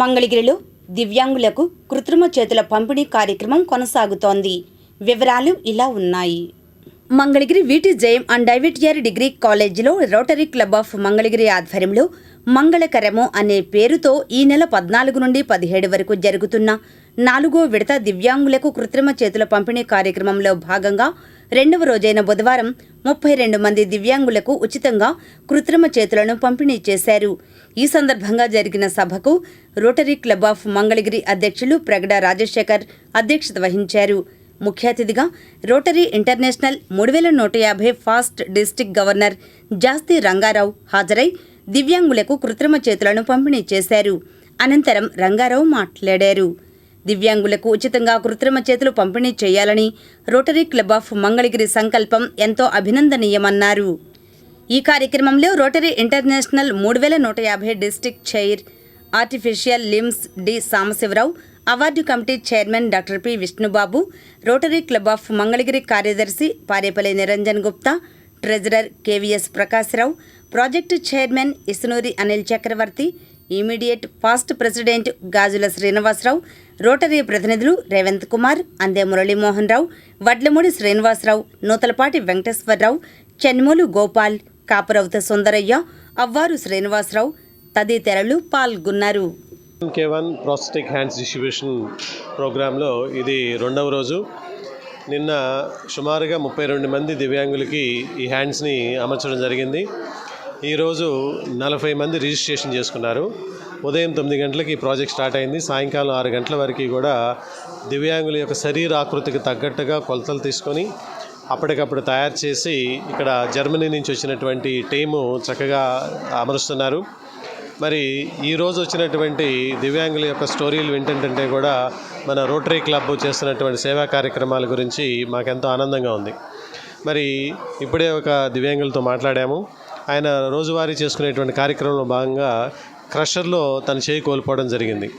మంగళగిరిలో దివ్యాంగులకు కృత్రిమ చేతుల పంపిణీ కార్యక్రమం కొనసాగుతోంది. వివరాలు ఇలా ఉన్నాయి. Mangalagiri VT JM and IVTR degree కాలేజీలో రోటరీ క్లబ్ ఆఫ్ మంగళగిరి ఆధ్వర్యంలో మంగళకరము అనే పేరుతో ఈ నెల పద్నాలుగు నుండి పదిహేడు వరకు జరుగుతున్న నాలుగో విడత దివ్యాంగులకు కృత్రిమ చేతుల పంపిణీ కార్యక్రమంలో భాగంగా రెండవ రోజైన బుధవారం ముప్పై రెండు మంది దివ్యాంగులకు ఉచితంగా కృత్రిమ చేతులను పంపిణీ చేశారు. ఈ సందర్భంగా జరిగిన సభకు రోటరీ క్లబ్ ఆఫ్ మంగళగిరి అధ్యక్షులు ప్రగడ రాజశేఖర్ అధ్యక్షత వహించారు. ముఖ్య అతిథిగా రోటరీ ఇంటర్నేషనల్ మూడు వేల నూట యాభై past district governor Jasthi Rangarao హాజరై దివ్యాంగులకు కృత్రిమ చేతులను పంపిణీ చేశారు. అనంతరం రంగారావు మాట్లాడారు. దివ్యాంగులకు ఉచితంగా కృత్రిమ చేతులు పంపిణీ చేయాలని రోటరీ క్లబ్ ఆఫ్ మంగళగిరి సంకల్పం ఎంతో అభినందనీయమన్నారు. ఈ కార్యక్రమంలో రోటరీ ఇంటర్నేషనల్ మూడు వేల నూట యాభై district chair artificial limbs D Sambasivarao award committee chairman doctor P Vishnubabu Rotary Club of Mangalagiri కార్యదర్శి Parepalli Niranjan Gupta treasurer KVS Prakashrao project chairman Isunuri Anil Chakravarthy immediate past president Gajula Srinivasarao Rotary ప్రతినిధులు రేవంత్ కుమార్ అందే మురళీమోహన్ రావు వడ్లమూడి శ్రీనివాసరావు నూతలపాటి వెంకటేశ్వరరావు చెన్మూలు గోపాల్ కాపురవత సుందరయ్య అవ్వారు శ్రీనివాసరావు తదితరులు పాల్గొన్నారు. కే one hands distribution ప్రోగ్రాంలో ఇది రెండవ రోజు. నిన్న సుమారుగా ముప్పై రెండు మంది దివ్యాంగులకి ఈ హ్యాండ్స్ని అమర్చడం జరిగింది. ఈరోజు నలభై మంది రిజిస్ట్రేషన్ చేసుకున్నారు. ఉదయం తొమ్మిది గంటలకి ఈ ప్రాజెక్ట్ స్టార్ట్ అయింది. సాయంకాలం ఆరు గంటల వరకు కూడా దివ్యాంగుల యొక్క శరీర ఆకృతికి తగ్గట్టుగా కొలతలు తీసుకొని అప్పటికప్పుడు తయారు చేసి ఇక్కడ జర్మనీ నుంచి వచ్చినటువంటి టీము చక్కగా అమరుస్తున్నారు. మరి ఈరోజు వచ్చినటువంటి దివ్యాంగుల యొక్క స్టోరీలు వింటుంటే కూడా మన రోటరీ క్లబ్ చేస్తున్నటువంటి సేవా కార్యక్రమాల గురించి మాకెంతో ఆనందంగా ఉంది. మరి ఇప్పుడే ఒక దివ్యాంగులతో మాట్లాడాము. ఆయన రోజువారీ చేసుకునేటువంటి కార్యక్రమంలో భాగంగా క్రషర్లో తన చేయి కోల్పోవడం జరిగింది.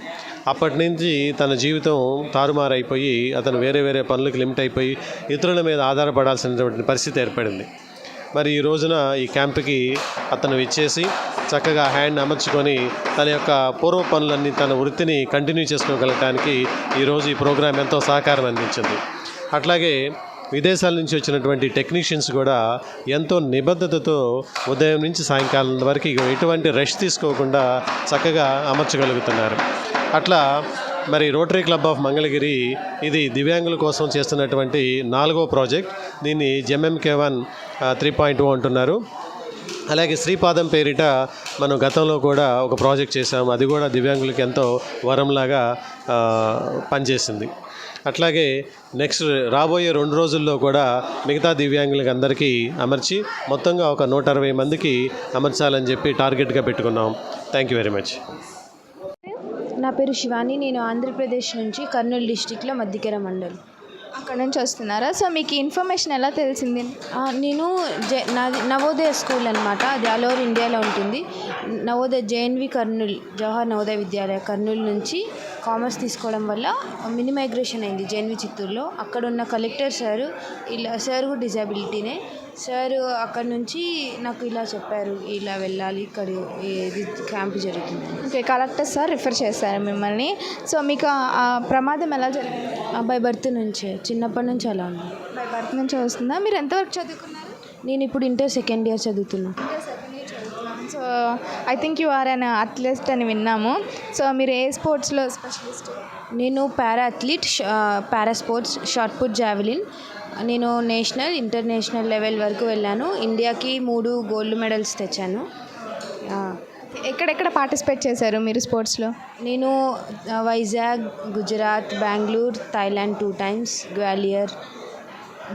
అప్పటి నుంచి తన జీవితం తారుమారైపోయి అతను వేరే వేరే పనులకు లిమిట్ అయిపోయి ఇతరుల మీద ఆధారపడాల్సినటువంటి పరిస్థితి ఏర్పడింది. మరి ఈ రోజున ఈ క్యాంప్కి అతను ఇచ్చేసి చక్కగా హ్యాండ్ అమర్చుకొని తన యొక్క పూర్వ పనులన్నీ తన వృత్తిని కంటిన్యూ చేసుకోగలగడానికి ఈరోజు ఈ ప్రోగ్రాం ఎంతో సహకారం అందించింది. అట్లాగే విదేశాల నుంచి వచ్చినటువంటి టెక్నీషియన్స్ కూడా ఎంతో నిబద్ధతతో ఉదయం నుంచి సాయంకాలం వరకు ఎటువంటి రెస్ట్ తీసుకోకుండా చక్కగా అమర్చగలుగుతున్నారు. అట్లా మరి రోటరీ క్లబ్ ఆఫ్ మంగళగిరి ఇది దివ్యాంగుల కోసం చేస్తున్నటువంటి నాలుగో ప్రాజెక్ట్. దీన్ని జెంఎంకే వన్ త్రీ పాయింట్ ఓ అంటున్నారు. అలాగే శ్రీపాదం పేరిట మనం గతంలో కూడా ఒక ప్రాజెక్ట్ చేసాము అది కూడా దివ్యాంగులకి ఎంతో వరంలాగా పనిచేసింది. అట్లాగే నెక్స్ట్ రాబోయే రెండు రోజుల్లో కూడా మిగతా దివ్యాంగులకి అందరికీ అమర్చి మొత్తంగా ఒక నూట అరవై మందికి అమర్చాలని చెప్పి టార్గెట్గా పెట్టుకున్నాం. థ్యాంక్ యూ వెరీ మచ్ నా పేరు శివాని. నేను ఆంధ్రప్రదేశ్ నుంచి కర్నూలు డిస్టిక్లో మధ్యకెర మండలం. అక్కడ నుంచి వస్తున్నారా? సో మీకు ఇన్ఫర్మేషన్ ఎలా తెలిసింది? నేను జె నాది నవోదయ స్కూల్ అనమాట అది ఆల్ ఓవర్ ఇండియాలో ఉంటుంది. నవోదయ జేఎన్వి కర్నూల్ జవహర్ నవోదయ విద్యాలయ కర్నూల్ నుంచి కామర్స్ తీసుకోవడం వల్ల మినీ మైగ్రేషన్ అయింది జేఎన్వి చిత్తూరులో. అక్కడ ఉన్న కలెక్టర్ సార్ ఇలా సార్ కూడా డిజాబిలిటీనే సార్ అక్కడ నుంచి నాకు ఇలా చెప్పారు ఇలా వెళ్ళాలి ఇక్కడ ఇది క్యాంప్ జరుగుతుంది. ఓకే కలెక్టర్ సార్ రిఫర్ చేస్తారు మిమ్మల్ని. సో మీకు ఆ- ప్రమాదం ఎలా జరిగింది బై బర్త్ నుంచే చిన్నప్పటి నుంచి అలా ఉంది? బై బర్త్ నుంచి వస్తుందా? మీరు ఎంతవరకు చదువుకున్నారు? నేను ఇప్పుడు ఇంటర్ సెకండ్ ఇయర్ చదువుతున్నా. So I think you are an athlete అని విన్నాము. సో మీరు ఏ స్పోర్ట్స్లో స్పెషలిస్ట్? నేను para athlete para sports shot put javelin. నేను నేషనల్ ఇంటర్నేషనల్ లెవెల్ వరకు వెళ్ళాను. ఇండియాకి మూడు గోల్డ్ మెడల్స్ తెచ్చాను. ఎక్కడెక్కడ పార్టిసిపేట్ చేశారు మీరు స్పోర్ట్స్లో? నేను Vizag Gujarat Bengaluru Thailand two times Gwalior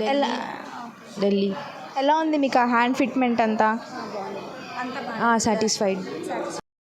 Delhi. Delhi. ఎలా ఉంది మీకు ఆ హ్యాండ్ ఫిట్మెంట్ అంతా? సాటిస్ఫైడ్